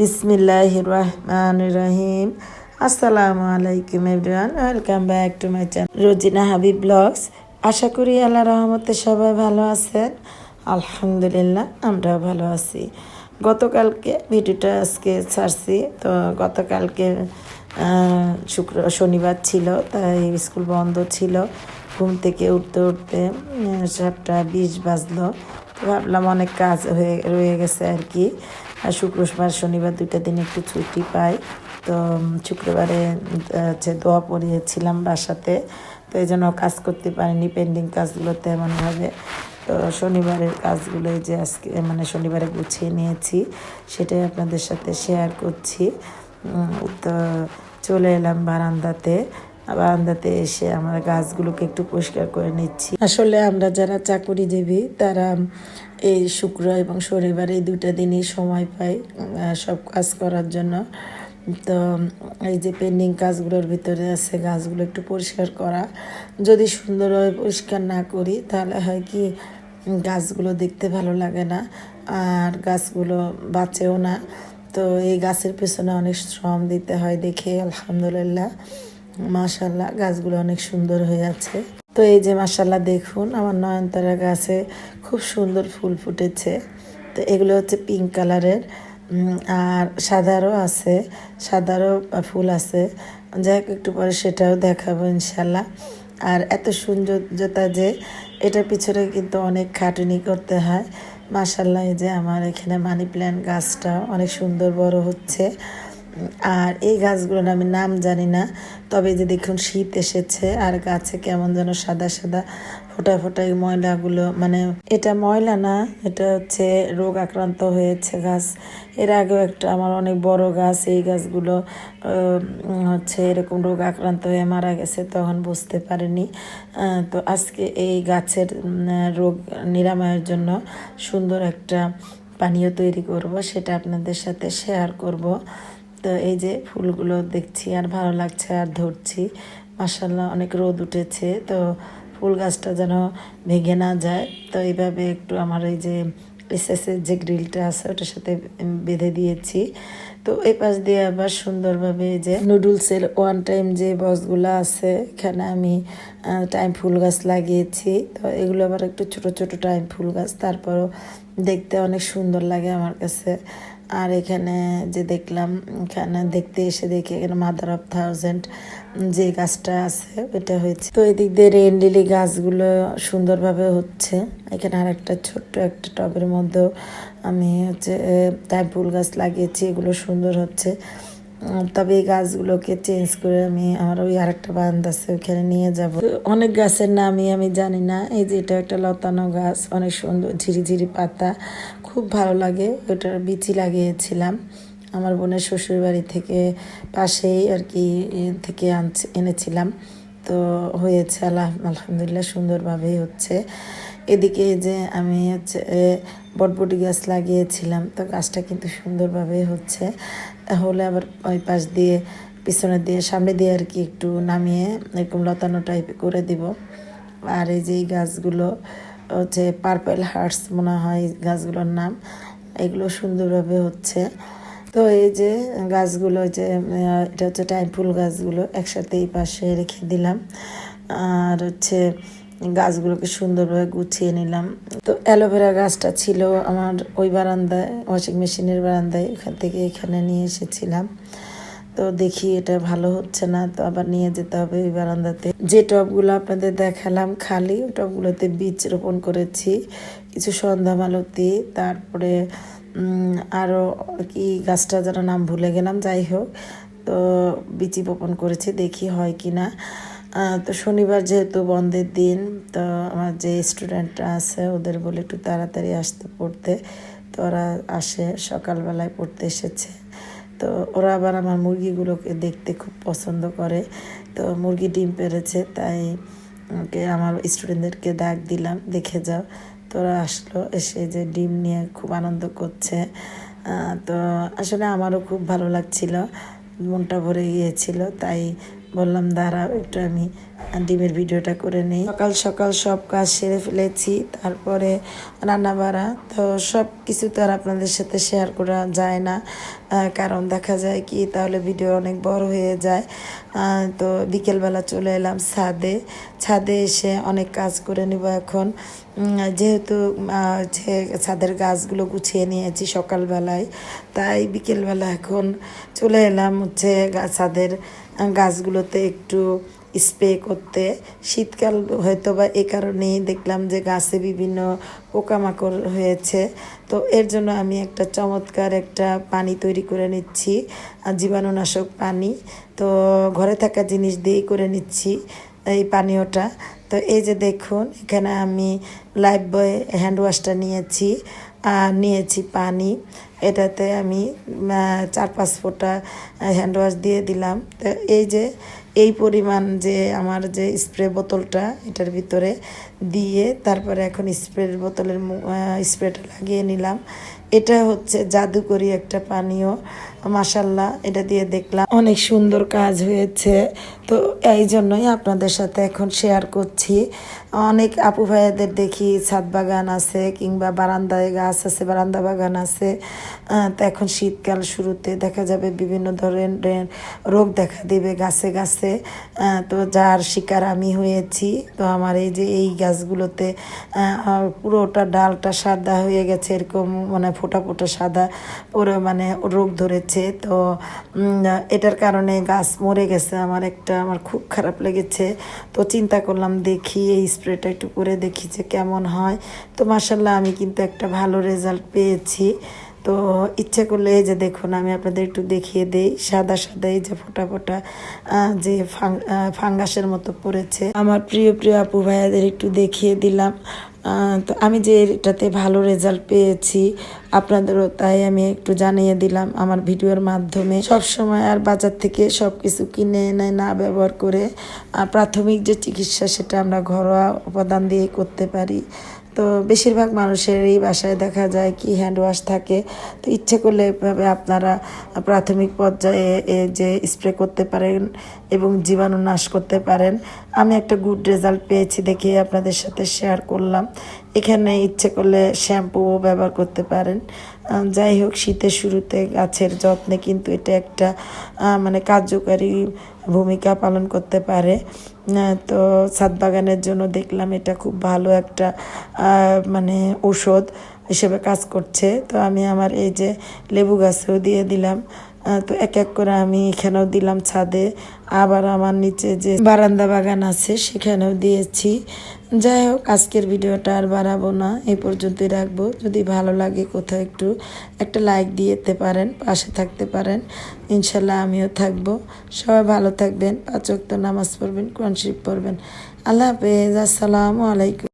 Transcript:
বিসমিল্লাহ রহমান রহিম আসসালামু আলাইকুম everyone welcome back to my channel Rozina Habib vlogs আশা করি আল্লাহ রহমতে সবাই ভালো আছেন? আলহামদুলিল্লাহ আমরাও ভালো আছি। গতকালকে ভিডিওটা আজকে ছাড়ছি। তো গতকালকে শুক্র, শনিবার ছিল, তাই স্কুল বন্ধ ছিল। ঘুম থেকে উঠতে উঠতে সাতটা বিশ বাজলো। ভাবলাম অনেক কাজ হয়ে, রয়ে গেছে আর কি। আর শুক্রবার শনিবার দুইটা দিন একটু ছুটি পাই। তো শুক্রবারে হচ্ছে দোয়া পড়িয়েছিলাম বাসাতে, তো এই জন্য কাজ করতে পারিনি পেন্ডিং কাজগুলো তেমনভাবে তো শনিবারের কাজগুলো যে আজকে মানে শনিবারে গুছিয়ে নিয়েছি, সেটাই আপনাদের সাথে শেয়ার করছি। তো চলে এলাম বারান্দাতে। বারান্দাতে এসে আমরা গাছগুলোকে একটু পরিষ্কার করে নিচ্ছি। আসলে আমরা যারা চাকুরিজীবী, তারা এই শুক্র এবং শনিবার এই দুটা দিনই সময় পাই সব কাজ করার জন্য। তো এই যে পেন্ডিং কাজগুলোর ভিতরে আছে, গাছগুলো একটু পরিষ্কার করা। যদি সুন্দরভাবে পরিষ্কার না করি, তাহলে হয় কি, গাছগুলো দেখতে ভালো লাগে না, আর গাছগুলো বাঁচেও না। তো এই গাছের পেছনে অনেক শ্রম দিতে হয় দেখে, আলহামদুলিল্লাহ। মাশাল্লাহ, গাছগুলো অনেক সুন্দর হয়ে আছে। তো এই যে মাশাল্লাহ দেখুন, আমার নয়নতারা গাছে খুব সুন্দর ফুল ফুটেছে। তো এগুলো হচ্ছে পিঙ্ক কালারের আর সাদারও আছে, সাদারও ফুল আছে। যাই একটু পরে সেটাও দেখাবো ইনশাল্লাহ। আর এত সৌন্দর্যতা যে এটার পিছনে কিন্তু অনেক খাটুনি করতে হয়। মাশাল্লাহ, এই যে আমার এখানে মানি প্ল্যান্ট গাছটা অনেক সুন্দর বড় হচ্ছে। আর এই গাছগুলোর আমি নাম জানি না, তবে যে দেখুন শীত এসেছে আর গাছে কেমন যেন সাদা সাদা ফোটা ফোটা এই ময়লাগুলো মানে এটা ময়লা না, এটা হচ্ছে রোগ আক্রান্ত হয়েছে গাছ। এর আগেও একটা আমার অনেক বড় গাছ, এই গাছগুলো হচ্ছে এরকম রোগ আক্রান্ত হয়ে মারা গেছে, তখন বুঝতে পারিনি। তো আজকে এই গাছের রোগ নিরাময়ের জন্য সুন্দর একটা পানীয় তৈরি করব, সেটা আপনাদের সাথে শেয়ার করব। তো এই যে ফুলগুলো দেখছি আর ভালো লাগছে আর ধরছি। মাসাল্লাহ অনেক রোদ উঠেছে, তো ফুল গাছটা যেন ভেঙে না যায়। তো এইভাবে একটু আমার এই যে এসএসের যে গ্রিলটা আছে, ওটার সাথে বেঁধে দিয়েছি। তো এই পাশ দিয়ে আবার সুন্দরভাবে এই যে নুডলসের ওয়ান টাইম যে বক্সগুলো আছে, এখানে আমি টাইম ফুল গাছ লাগিয়েছি। তো এগুলো আবার একটু ছোট ছোট টাইম ফুল গাছ, তারপরও দেখতে অনেক সুন্দর লাগে আমার কাছে। আর এখানে যে দেখলাম, এখানে দেখতে এসে দেখি এখানে মাদার অফ থাউজেন্ড যে গাছটা আছে, ওইটা হয়েছে। তো এদিক দিয়ে রেন লিলি গাছগুলো সুন্দরভাবে হচ্ছে। এখানে আর একটা ছোট্ট একটা টবের মধ্যেও আমি হচ্ছে তাই ফুল গাছ লাগিয়েছি, এগুলো সুন্দর হচ্ছে। তবে এই গাছগুলোকে চেঞ্জ করে আমি আমার ওই আরেকটা বারান্দা আছে ওখানে নিয়ে যাব। অনেক গাছের নামই আমি জানি না, এই যে এটা একটা লতানো গাছ, অনেক সুন্দর ঝিরিঝিরি পাতা, খুব ভালো লাগে, ওটার বিচি লাগিয়েছিলাম। আমার বোনের শ্বশুর বাড়ি থেকে পাশেই আর কি থেকে আনছি, এনেছিলাম। তো হয়েছে আল্লাহ আলহামদুলিল্লাহ সুন্দরভাবেই হচ্ছে। এদিকে যে আমি হচ্ছে বটবটি গাছ লাগিয়েছিলাম। তো গাছটা কিন্তু সুন্দরভাবে হচ্ছে, হলে আবার ওই পাশ দিয়ে, পিছনে দিয়ে, সামনে দিয়ে আর কি একটু নামিয়ে এরকম লতানো টাইপ করে দিব। আর এই যে গাছগুলো হচ্ছে পার্পেল হার্টস মনে হয় গাছগুলোর নাম, এগুলো সুন্দরভাবে হচ্ছে। তো এই যে গাছগুলো যে এটা হচ্ছে টাইম ফুল গাছগুলো একসাথে এই পাশে রেখে দিলাম। আর হচ্ছে গাছগুলোকে সুন্দরভাবে গুছিয়ে নিলাম। তো অ্যালোভেরা গাছটা ছিল আমার ওই বারান্দায়, ওয়াশিং মেশিনের বারান্দায়, এখান থেকে এখানে নিয়ে এসেছিলাম। তো দেখি এটা ভালো হচ্ছে না, তো আবার নিয়ে যেতে হবে ওই বারান্দাতে। যে টবগুলো আপনাদের দেখালাম, খালি ওই টবগুলোতে বীজ রোপণ করেছি, কিছু সন্ধ্যা মালতি, তারপরে আরও কি গাছটা যেন নাম ভুলে গেলাম, যাই হোক। তো বিচি বপন করেছি, দেখি হয় কি না তো শনিবার যেহেতু বন্ধের দিন, তো আমার যে স্টুডেন্টরা আছে ওদের বলে একটু তাড়াতাড়ি আসতে পড়তে। তো ওরা আসে, সকালবেলায় পড়তে এসেছে। তো ওরা আবার আমার মুরগিগুলোকে দেখতে খুব পছন্দ করে। তো মুরগি ডিম পেরেছে, তাই ওকে আমার স্টুডেন্টদেরকে ডাক দিলাম, দেখে যাও। তো ওরা আসলো, এসে যে ডিম নিয়ে খুব আনন্দ করছে। তো আসলে আমারও খুব ভালো লাগছিল, মনটা ভরে গিয়েছিল, তাই বললাম, দাঁড়াও, একটু আমি ডিমের ভিডিওটা করে নিই। সকাল সকাল সব কাজ সেরে ফেলেছি, তারপরে রান্না বাড়া তো সব কিছু তো আর আপনাদের সাথে শেয়ার করা যায় না কারণ দেখা যায় কি, তাহলে ভিডিও অনেক বড় হয়ে যায়। তো বিকেলবেলা চলে এলাম ছাদে। ছাদে এসে অনেক কাজ করে নিব এখন। যেহেতু যে ছাদের গাছগুলো গুছিয়ে নিয়েছি সকালবেলায়, তাই বিকেলবেলা এখন চলে এলাম হচ্ছে ছাদের গাছগুলোতে একটু স্প্রে করতে। শীতকাল হয়তো বা এ কারণেই দেখলাম যে গাছে বিভিন্ন পোকামাকড় হয়েছে। তো এর জন্য আমি একটা চমৎকার একটা পানি তৈরি করে নিচ্ছি জীবাণুনাশক পানি। তো ঘরে থাকা জিনিস দিয়েই করে নিচ্ছি এই পানীয়টা। তো এই যে দেখুন, এখানে আমি লাইফ বয় হ্যান্ড ওয়াশটা নিয়েছি। নিয়েছি পানি। এটাতে আমি চার পাঁচ ফোঁটা হ্যান্ড ওয়াশ দিয়ে দিলাম। তো এই যে, এই পরিমাণ যে আমার যে স্প্রে বোতলটা, এটার ভিতরে দিয়ে তারপরে এখন স্প্রের বোতলের স্প্রেটা লাগিয়ে নিলাম। এটা হচ্ছে জাদুকরি একটা পানীয়। মাসাল্লাহ এটা দিয়ে দেখলাম। অনেক সুন্দর কাজ হয়েছে। তো এই জন্যই আপনাদের সাথে এখন শেয়ার করছি। অনেক আপু ভাইয়াদের দেখি ছাদ বাগান আছে কিংবা বারান্দায় গাছ আছে, বারান্দা বাগান আছে। তো এখন শীতকাল শুরুতে দেখা যাবে বিভিন্ন ধরনের রোগ দেখা দিবে গাছে গাছে। তো যার শিকার আমি হয়েছি। তো আমার এই যে এই গাছগুলোতে পুরোটা ডালটা সাদা হয়ে গেছে, এরকম মানে ফোটা ফোটা সাদা পুরো মানে রোগ ধরেছে। তো এটার কারণে গাছ মরে গেছে। আমার একটা আমার খুব খারাপ লেগেছে। তো চিন্তা করলাম দেখি এই স্প্রেটা একটু করে দেখি যে কেমন হয়। তো মাসাল্লাহ আমি কিন্তু একটা ভালো রেজাল্ট পেয়েছি। তো ইচ্ছে করলে এই যে দেখুন, আমি আপনাদের একটু দেখিয়ে দেই। সাদা সাদা এই যে ফোটা ফোটা যে ফাঙ্গাসের মতো পড়েছে। আমার প্রিয় প্রিয় আপু ভাইয়াদের একটু দেখিয়ে দিলাম। তো আমি যে এটাতে ভালো রেজাল্ট পেয়েছি, আপনাদেরও তাই আমি একটু জানিয়ে দিলাম আমার ভিডিওর মাধ্যমে। সব সময় আর বাজার থেকে সব কিছু কিনে এনে না ব্যবহার করে প্রাথমিক যে চিকিৎসা সেটা আমরা ঘরোয়া উপাদান দিয়ে করতে পারি। তো বেশিরভাগ মানুষের এই বাসায় দেখা যায় কি হ্যান্ড ওয়াশ থাকে। তো ইচ্ছে করলে এভাবে আপনারা প্রাথমিক পর্যায়ে যে স্প্রে করতে পারেন এবং জীবাণু নাশ করতে পারেন। আমি একটা গুড রেজাল্ট পেয়েছি দেখে আপনাদের সাথে শেয়ার করলাম। এখানে ইচ্ছে করলে শ্যাম্পুও ব্যবহার করতে পারেন। যাই হোক, শীতের শুরুতে গাছের যত্নে কিন্তু এটা একটা মানে কার্যকারী ভূমিকা পালন করতে পারে। তো ছাদ বাগানের জন্য দেখলাম এটা খুব ভালো একটা মানে ঔষধ হিসেবে কাজ করছে। তো আমি আমার এই যে লেবু গাছেও দিয়ে দিলাম। তো এক এক করে আমি এখানেও দিলাম ছাদে। আবার আমার নিচে যে বারান্দা বাগান আছে, সেখানেও দিয়েছি। যাই হোক, আজকের ভিডিওটা আর বাড়াবো না এই পর্যন্তই রাখব। যদি ভালো লাগে কোথাও একটু একটা লাইক দিয়েতে পারেন, পাশে থাকতে পারেন। ইনশাল্লাহ আমিও থাকব। সবাই ভালো থাকবেন, পাঁচ ওয়াক্ত নামাজ পড়বেন, কোরআন শরীফ পড়বেন। আল্লাহ হাফেজ, আসসালামু আলাইকুম।